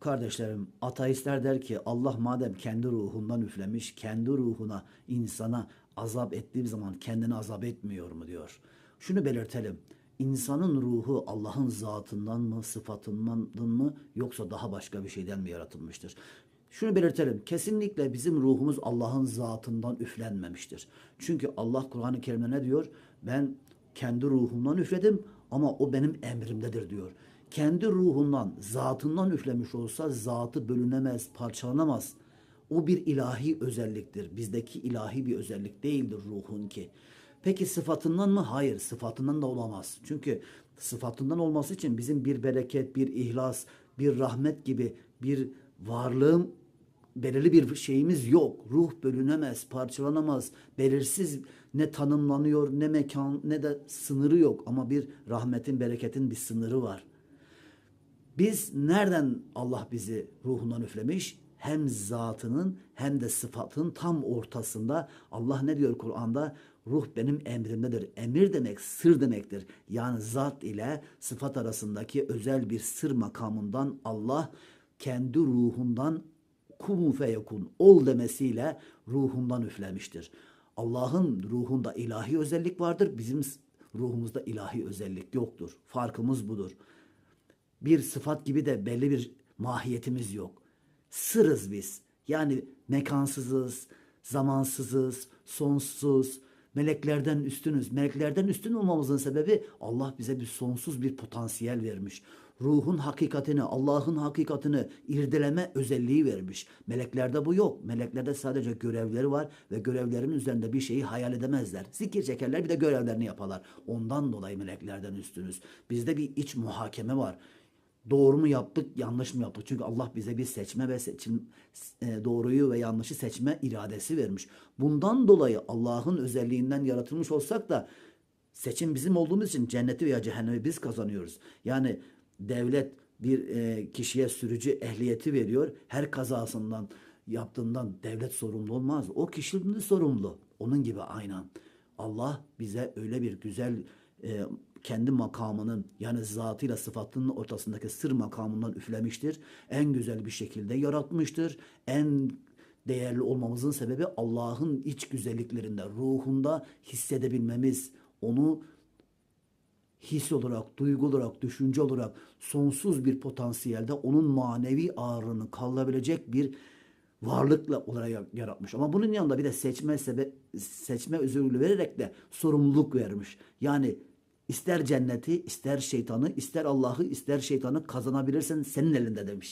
Kardeşlerim, ateistler der ki Allah madem kendi ruhundan üflemiş, kendi ruhuna, insana azap ettiği zaman kendini azap etmiyor mu diyor. Şunu belirtelim. İnsanın ruhu Allah'ın zatından mı, sıfatından mı yoksa daha başka bir şeyden mi yaratılmıştır? Şunu belirtelim. Kesinlikle bizim ruhumuz Allah'ın zatından üflenmemiştir. Çünkü Allah Kur'an-ı Kerim'de ne diyor? Ben kendi ruhumdan üfledim ama o benim emrimdedir diyor. Kendi ruhundan, zatından üflemiş olsa zatı bölünemez, parçalanamaz. O bir ilahi özelliktir. Bizdeki ilahi bir özellik değildir ruhun ki. Peki sıfatından mı? Hayır, sıfatından da olamaz. Çünkü sıfatından olması için bizim bir bereket, bir ihlas, bir rahmet gibi bir varlığın belirli bir şeyimiz yok. Ruh bölünemez, parçalanamaz, belirsiz ne tanımlanıyor, ne mekan, ne de sınırı yok. Ama bir rahmetin, bereketin bir sınırı var. Biz nereden Allah bizi ruhundan üflemiş? Hem zatının hem de sıfatın tam ortasında Allah ne diyor Kur'an'da? Ruh benim emrimdedir. Emir demek sır demektir. Yani zat ile sıfat arasındaki özel bir sır makamından Allah kendi ruhundan kun feyekun ol demesiyle ruhundan üflemiştir. Allah'ın ruhunda ilahi özellik vardır. Bizim ruhumuzda ilahi özellik yoktur. Farkımız budur bir sıfat gibi de belli bir mahiyetimiz yok. Sırız biz. Yani mekansızız, zamansızız, sonsuz, meleklerden üstünüz. Meleklerden üstün olmamızın sebebi Allah bize bir sonsuz bir potansiyel vermiş. Ruhun hakikatini, Allah'ın hakikatini irdeleme özelliği vermiş. Meleklerde bu yok. Meleklerde sadece görevleri var ve görevlerin üzerinde bir şeyi hayal edemezler. Zikir çekerler bir de görevlerini yaparlar. Ondan dolayı meleklerden üstünüz. Bizde bir iç muhakeme var. Doğru mu yaptık, yanlış mı yaptık? Çünkü Allah bize bir seçme ve seçim e, doğruyu ve yanlışı seçme iradesi vermiş. Bundan dolayı Allah'ın özelliğinden yaratılmış olsak da seçim bizim olduğumuz için cenneti veya cehennemi biz kazanıyoruz. Yani devlet bir e, kişiye sürücü ehliyeti veriyor. Her kazasından yaptığından devlet sorumlu olmaz. O kişinin sorumlu. Onun gibi aynen. Allah bize öyle bir güzel e, kendi makamının yani zatıyla sıfatının ortasındaki sır makamından üflemiştir. En güzel bir şekilde yaratmıştır. En değerli olmamızın sebebi Allah'ın iç güzelliklerinde, ruhunda hissedebilmemiz, onu his olarak, duygu olarak, düşünce olarak sonsuz bir potansiyelde onun manevi ağırlığını kaldırabilecek bir varlıkla olarak yaratmış. Ama bunun yanında bir de seçme sebe seçme özürlüğü vererek de sorumluluk vermiş. Yani ister cenneti, ister şeytanı, ister Allah'ı, ister şeytanı kazanabilirsen senin elinde demiş.